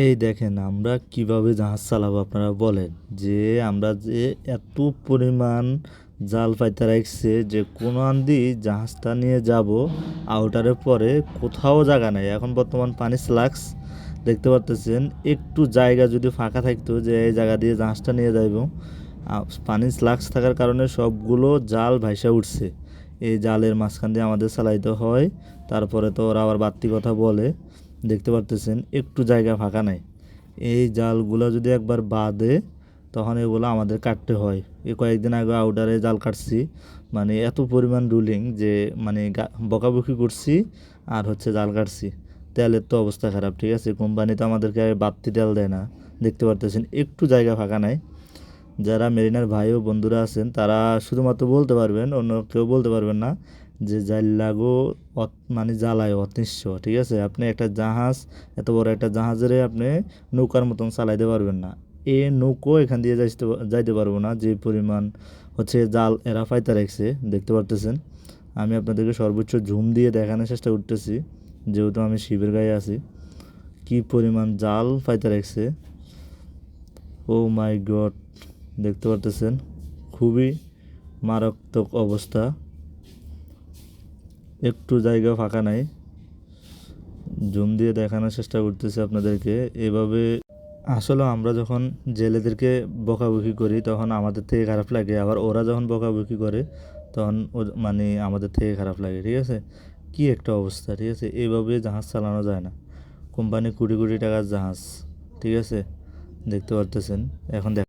এই দেখেন, আমরা কীভাবে জাহাজ চালাবো আপনারা বলেন। যে আমরা যে এত পরিমাণ জাল পাইতে রাখছে যে কোনো আন্দি জাহাজটা নিয়ে যাব, আউটারের পরে কোথাও জায়গা নাই। এখন বর্তমান পানি স্লাক্স দেখতে পারতেছেন, একটু জায়গা যদি ফাঁকা থাকতো যে এই জায়গা দিয়ে জাহাজটা নিয়ে যাইব পানি স্লাক্স থাকার কারণে সবগুলো জাল ভাইসা উঠছে। এই জালের মাঝখান দিয়ে আমাদের চালাইতে হয়, তারপরে তো ওরা আবার বাড়তি কথা বলে। দেখতে পারতেছেন, একটু জায়গা ফাঁকা নাই। এই জালগুলো যদি একবার বাঁধে তখন এগুলো আমাদের কাটতে হয়। এই কয়েকদিন আগে আউটারে জাল কাটছি। মানে এত পরিমাণ রুলিং যে মানে বকাবকি করছি আর হচ্ছে জাল কাটছি। তেলের তো অবস্থা খারাপ, ঠিক আছে? কোম্পানি তো আমাদেরকে বাড়তি তেল দেয় না। দেখতে পারতেছেন, একটু জায়গা ফাঁকা নাই। যারা মেরিনার ভাই ও বন্ধুরা আছেন, তারা শুধুমাত্র বলতে পারবেন, অন্য কেউ বলতে পারবেন না। যে জাল্লাগো অত- মানে জ্বালায় অতিষ্ঠ ঠিক আছে? আপনি একটা জাহাজ, এত বড় একটা জাহাজের আপনি নৌকার মতন চালাইতে পারবেন না। এ নৌকো এখান দিয়ে যাইতে যাইতে পারব না, যে পরিমাণ হচ্ছে জাল এরা ফাইতে রাখছে, দেখতে পারতেছেন? আমি আপনাদেরকে সর্বোচ্চ ঝুম দিয়ে দেখানোর চেষ্টা করতেছি, যেহেতু আমি শিবের গায়ে আছি। কি পরিমাণ জাল ফাইতে রাখছে? ও মাই গড, দেখতে পারতেছেন? খুবই মারাত্মক অবস্থা। একটু জায়গা ফাঁকা নাই। জুম দিয়ে দেখানোর চেষ্টা করতেছি আপনাদেরকে। এভাবে আসলে আমরা যখন জেলেদেরকে বকাবকি করি, তখন আমাদের থেকে খারাপ লাগে। আবার ওরা যখন বকাবকি করে, তখন মানে আমাদের থেকে খারাপ লাগে, ঠিক আছে? কি একটা অবস্থা, ঠিক আছে? এইভাবে জাহাজ চালানো যায় না। কোম্পানি কোটি কোটি টাকার জাহাজ, ঠিক আছে? দেখতে পারতেছেন? এখন দেখ